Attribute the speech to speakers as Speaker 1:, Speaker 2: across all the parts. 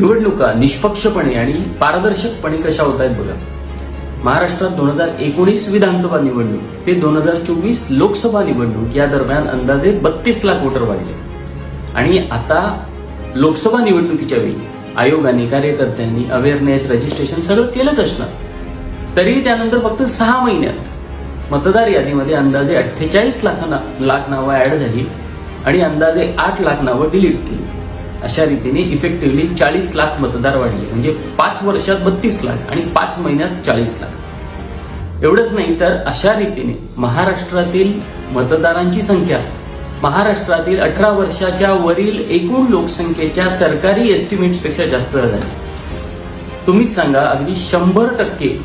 Speaker 1: निवडणुका निष्पक्षपणे आणि पारदर्शकपणे कशा होत आहेत बघा. महाराष्ट्रात दोन हजार एकोणीस विधानसभा निवडणूक ते दोन हजार चोवीस लोकसभा निवडणूक या दरम्यान अंदाजे बत्तीस लाख वोटर वाढले. आणि आता लोकसभा निवडणुकीच्या वेळी आयोगाने कार्यकर्त्यांनी अवेअरनेस रजिस्ट्रेशन सगळं केलंच असणार. तरी त्यानंतर फक्त सहा महिन्यात मतदार यादीमध्ये अंदाजे अठ्ठेचाळीस लाख लाख नावं ऍड झाली आणि अंदाजे आठ लाख नावं डिलीट केली. अशा रीतीने इफेक्टिव्हली चाळीस लाख मतदार वाढले. म्हणजे पाच वर्षात बत्तीस लाख आणि पाच महिन्यात चाळीस लाख. एवढंच नाही तर अशा रीतीने महाराष्ट्रातील मतदारांची संख्या महाराष्ट्रातील अठरा वर्षाच्या वरील एकूण लोकसंख्येच्या सरकारी एस्टिमेट्सपेक्षा जास्त झाली. तुम्हीच सांगा अगदी शंभर टक्के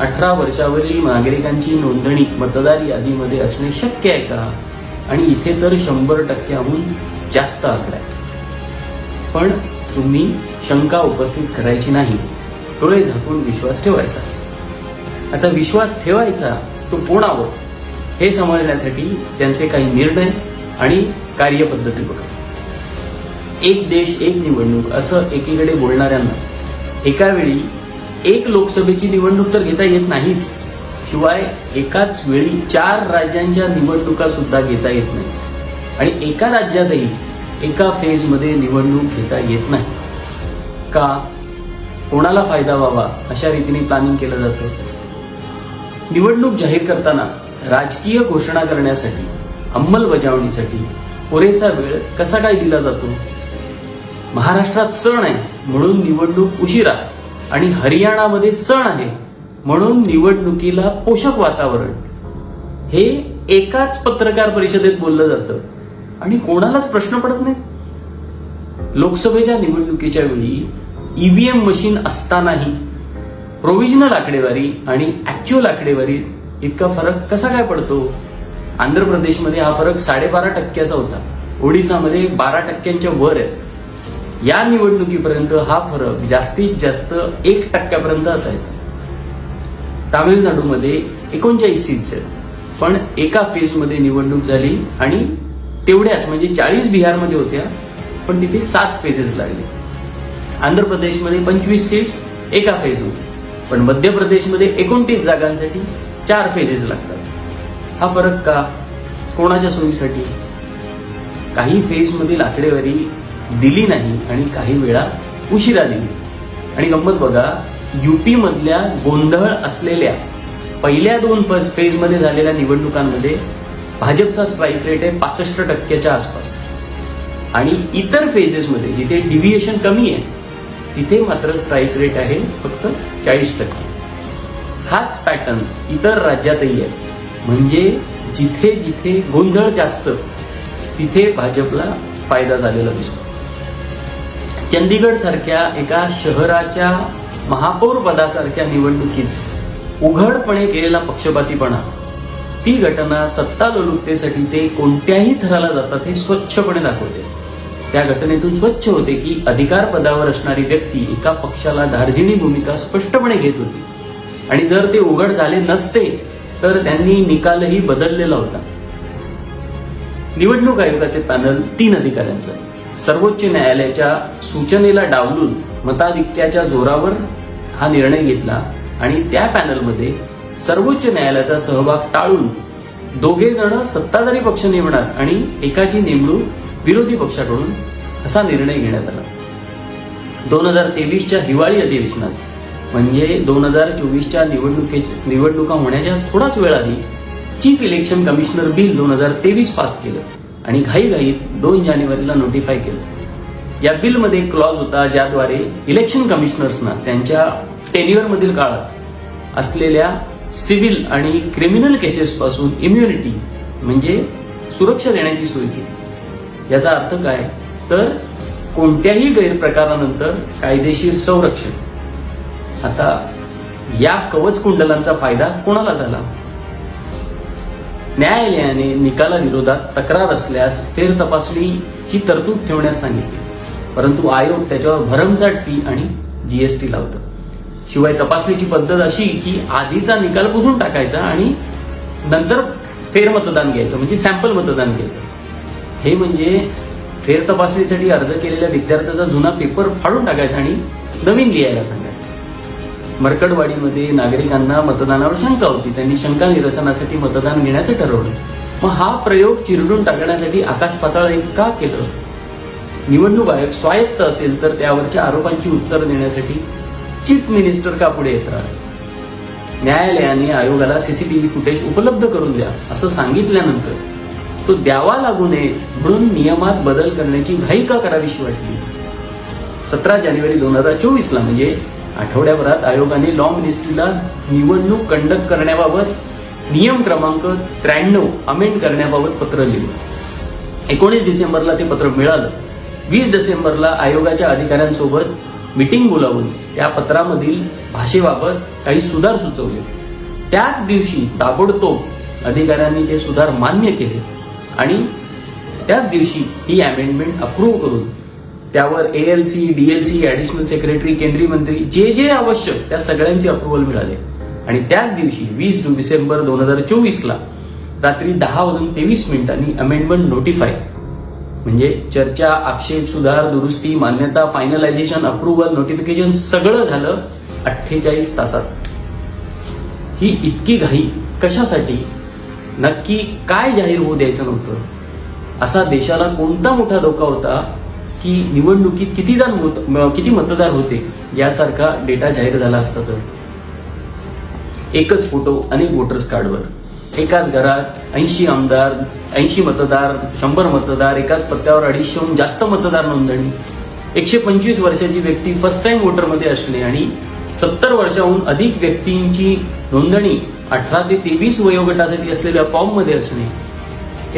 Speaker 1: अठरा वर्षावरील नागरिकांची नोंदणी मतदार यादीमध्ये असणे शक्य आहे का? आणि इथे तर शंभर टक्क्याहून जास्त आकडा आहे. पण तुम्ही शंका उपस्थित करायची नाही. डोळे झाकून विश्वास ठेवायचा. आता विश्वास ठेवायचा तो कोणावर? हे समजण्यासाठी त्यांचे काही निर्णय आणि कार्यपद्धती बघा. एक देश एक निवडणूक असं एकीकडे बोलणाऱ्यांना एका वेळी एक लोकसभेची निवडणूक तर घेता येत नाहीच. शिवाय एकाच वेळी चार राज्यांच्या निवडणुका सुद्धा घेता येत नाही आणि एका राज्यातही एका फेजमध्ये निवडणूक घेता येत नाही. का? कोणाला फायदा व्हावा? अशा रीतीने प्लॅनिंग केलं जातं. निवडणूक जाहीर करताना राजकीय घोषणा करण्यासाठी अंमलबजावणीसाठी पुरेसा वेळ कसा काय दिला जातो? महाराष्ट्रात सण आहे म्हणून निवडणूक उशिरा आणि हरियाणामध्ये सण आहे म्हणून निवडणुकीला पोषक वातावरण. हे एकाच पत्रकार परिषदेत बोललं जातं. आणि कोणालाच प्रश्न पडत नाही. लोकसभेच्या निवडणुकीच्या वेळी ईव्हीएम मशीन असतानाही प्रोव्हिजनल आकडेवारी आणि ऍक्च्युअल आकडेवारी इतका फरक कसा काय पडतो? आंध्र प्रदेशमध्ये हा फरक साडेबारा टक्क्याचा होता. ओडिसामध्ये बारा टक्क्यांच्या वर आहे. या निवडणुकीपर्यंत हा फरक जास्तीत जास्त एक टक्क्यापर्यंत असायचा. तामिळनाडूमध्ये एकोणचाळीस सीट्स आहेत. पण एका फेजमध्ये निवडणूक झाली आणि तेवढ्याच म्हणजे चाळीस बिहारमध्ये होत्या पण तिथे सात फेजेस लागले. आंध्र प्रदेशमध्ये पंचवीस सीट्स एका फेजवर पण मध्य प्रदेशमध्ये एकोणतीस जागांसाठी चार फेजेस लागतात. हा फरक का? कोणाच्या सोयीसाठी? काही फेजमधील आकडेवारी दिली नाही आणि काही वेळा उशिरा दिली. आणि गंमत बघा युपीमधल्या गोंधळ असलेल्या पहिल्या दोन फर्स्ट फेजमध्ये झालेल्या निवडणुकांमध्ये भाजपचा स्ट्राईक रेट आहे पासष्ट टक्क्याच्या आसपास. आणि इतर फेजेसमध्ये जिथे डिव्हिएशन कमी आहे तिथे मात्र स्ट्राईक रेट आहे फक्त चाळीस टक्के. हाच पॅटर्न इतर राज्यातही आहे. म्हणजे जिथे जिथे गोंधळ जास्त तिथे भाजपला फायदा झालेला दिसतो. चंदीगड सारख्या एका शहराच्या महापौर पदासारख्या निवडणुकीत उघडपणे केलेला पक्षपातीपणा ती घटना सत्ता लोलुपतेसाठी ते कोणत्याही थराला जातात हे स्वच्छपणे दाखवते. त्या घटनेतून स्वच्छ होते की अधिकार पदावर असणारी व्यक्ती एका पक्षाला धार्जिणी भूमिका स्पष्टपणे घेत होती. आणि जर ते उघड झाले नसते तर त्यांनी निकालही बदललेला होता. निवडणूक आयोगाचे पॅनल तीन अधिकाऱ्यांचं सर्वोच्च न्यायालयाच्या सूचनेला डावलून मताधिक्याच्या जोरावर हा निर्णय घेतला आणि त्या पॅनलमध्ये सर्वोच्च न्यायालयाचा सहभाग टाळून दोघे जण सत्ताधारी पक्ष नेमणार आणि एकाची नेमणूक विरोधी पक्षाकडून असा निर्णय घेण्यात आला. दोन हजार तेवीसच्या हिवाळी अधिवेशनात म्हणजे दोन हजार चोवीसच्या निवडणुकीच निवडणुका होण्याच्या थोडाच वेळ आधी चीफ इलेक्शन कमिशनर बिल दोन हजार तेवीस पास केलं आणि घाईघाईत दोन जानेवारीला नोटिफाय केलं. या बिलमध्ये क्लॉज होता ज्याद्वारे इलेक्शन कमिशनर्सना त्यांच्या टेन्युअरमधील काळात असलेल्या सिव्हिल आणि क्रिमिनल केसेस पासून इम्युनिटी म्हणजे सुरक्षा देण्याची सोय केली. याचा अर्थ काय? तर कोणत्याही गैरप्रकारानंतर कायदेशीर संरक्षण. आता या कवच कुंडलांचा फायदा कोणाला झाला? न्यायालयाने निकालाविरोधात तक्रार असल्यास फेर तपासणीची तरतूद ठेवण्यास सांगितली. परंतु आयोग त्याच्यावर भरमसाठ फी आणि जीएसटी लावतं. शिवाय तपासणीची पद्धत अशी की आधीचा निकाल पुसून टाकायचा आणि नंतर फेरमतदान घ्यायचं म्हणजे सॅम्पल मतदान घ्यायचं. हे म्हणजे फेर तपासणीसाठी अर्ज केलेल्या विद्यार्थ्याचा जुना पेपर फाडून टाकायचा आणि नवीन लिहायला सांगायचं. मरकडवाडीमध्ये नागरिकांना मतदानावर शंका होती. त्यांनी शंका निरसनासाठी मतदान घेण्याचं ठरवलं. मग हा प्रयोग चिरडून टाकण्यासाठी आकाश पाताळ एक का केलं? निवडणूक आयोग स्वायत्त असेल तर त्यावरच्या आरोपांची उत्तर देण्यासाठी चीफ मिनिस्टर का पुढे येत राहणार? न्यायालयाने आयोगाला सीसीटीव्ही फुटेज उपलब्ध करून द्या असं सांगितल्यानंतर तो द्यावा लागू नये म्हणून नियमात बदल करण्याची घाई का करावीशी वाटली? सतरा जानेवारी दोन हजार चोवीसला म्हणजे आठवड्याभरात आयोगाने लॉ मिनिस्ट्रीला निवडणूक कंडक्ट करण्याबाबत नियम क्रमांक त्र्याण्णव अमेंड करण्याबाबत पत्र लिहिलं. एकोणीस डिसेंबरला ते पत्र मिळालं. वीस डिसेंबरला आयोगाच्या अधिकाऱ्यांसोबत मिटिंग बोलावून त्या पत्रामधील भाषेबाबत काही सुधार सुचवले. त्याच दिवशी ताबडतोब अधिकाऱ्यांनी ते सुधार मान्य केले आणि त्याच दिवशी ही अमेंडमेंट अप्रूव्ह करून त्यावर A L C D L C additional secretary केंद्रीय मंत्री जे जे आवश्यक त्या सगळ्यांचे अप्रुव्हल मिळाले. आणि त्याच दिवशी वीस डिसेंबर दोन हजार चोवीसला रात्री दहा वाजून तेवीस मिनिटांनी अमेंडमेंट नोटिफाय म्हणजे चर्चा आक्षेप सुधार दुरुस्ती मान्यता फायनलायझेशन अप्रुव्हल नोटिफिकेशन सगळं झालं अठ्ठेचाळीस तासात. ही इतकी घाई कशासाठी? नक्की काय जाहीर होऊ द्यायचं नव्हतं? असा देशाला कोणता मोठा धोका होता की निवडणुकीत कितीदा मत किती मतदार होते यासारखा डेटा जाहीर झाला असता तर? एकच फोटो अनेक वोटर्स कार्डवर एकाच घरात ऐंशी आमदार ऐंशी मतदार शंभर मतदार एकाच पत्त्यावर अडीचशेहून जास्त मतदार नोंदणी. एकशे पंचवीस वर्षाची व्यक्ती फर्स्ट टाइम वोटरमध्ये असणे आणि सत्तर वर्षाहून अधिक व्यक्तींची नोंदणी अठरा ते तेवीस वयोगटासाठी असलेल्या फॉर्ममध्ये असणे.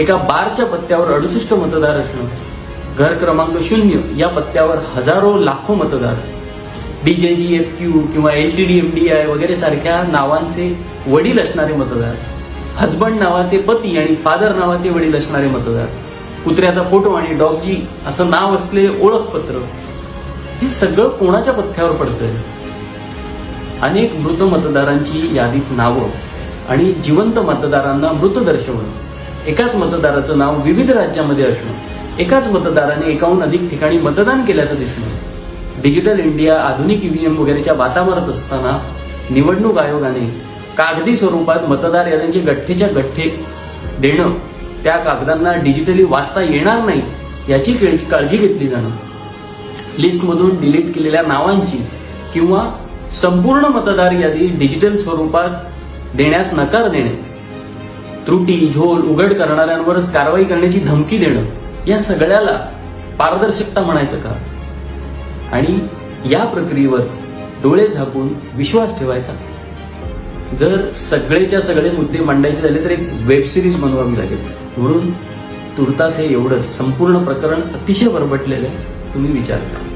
Speaker 1: एका बारच्या पत्त्यावर अडुसष्ट मतदार असणं. घर क्रमांक शून्य या पत्त्यावर हजारो लाखो मतदार. डीजेजी एफ क्यू किंवा L T D M D I वगैरे सारख्या नावांचे वडील असणारे मतदार. हजबंड नावाचे पती आणि फादर नावाचे वडील असणारे मतदार. कुत्र्याचा फोटो आणि डॉगजी असं नाव असलेले ओळखपत्र. हे सगळं कोणाच्या पथ्यावर पडतंय? अनेक मृत मतदारांची यादीत नावं आणि जिवंत मतदारांना मृत दर्शवणं. एकाच मतदाराचं नाव विविध राज्यामध्ये असणं. एकाच मतदाराने एकाहून अधिक ठिकाणी मतदान केल्याचं दिसणं. डिजिटल इंडिया आधुनिक ईव्हीएम वगैरेच्या बाता मारत असताना निवडणूक आयोगाने कागदी स्वरूपात मतदार याद्यांचे गठ्ठेच्या गठ्ठे देणं त्या कागदांना डिजिटली वाचता येणार नाही याची काळजी घेतली जाणं लिस्टमधून डिलीट केलेल्या नावांची किंवा संपूर्ण मतदार यादी डिजिटल स्वरूपात देण्यास नकार देणे त्रुटी झोल उघड करणाऱ्यांवरच कारवाई करण्याची धमकी देणं या सगळ्याला पारदर्शकता म्हणायचं का? आणि या प्रक्रियेवर डोळे झाकून विश्वास ठेवायचा. जर सगळेच्या सगळे मुद्दे मांडायचे झाले तर एक वेब सिरीज बनवावी लागेल. म्हणून तुर्तास हे एवढंच. संपूर्ण प्रकरण अतिशय बरबटलेलं आहे. तुम्ही विचार करा.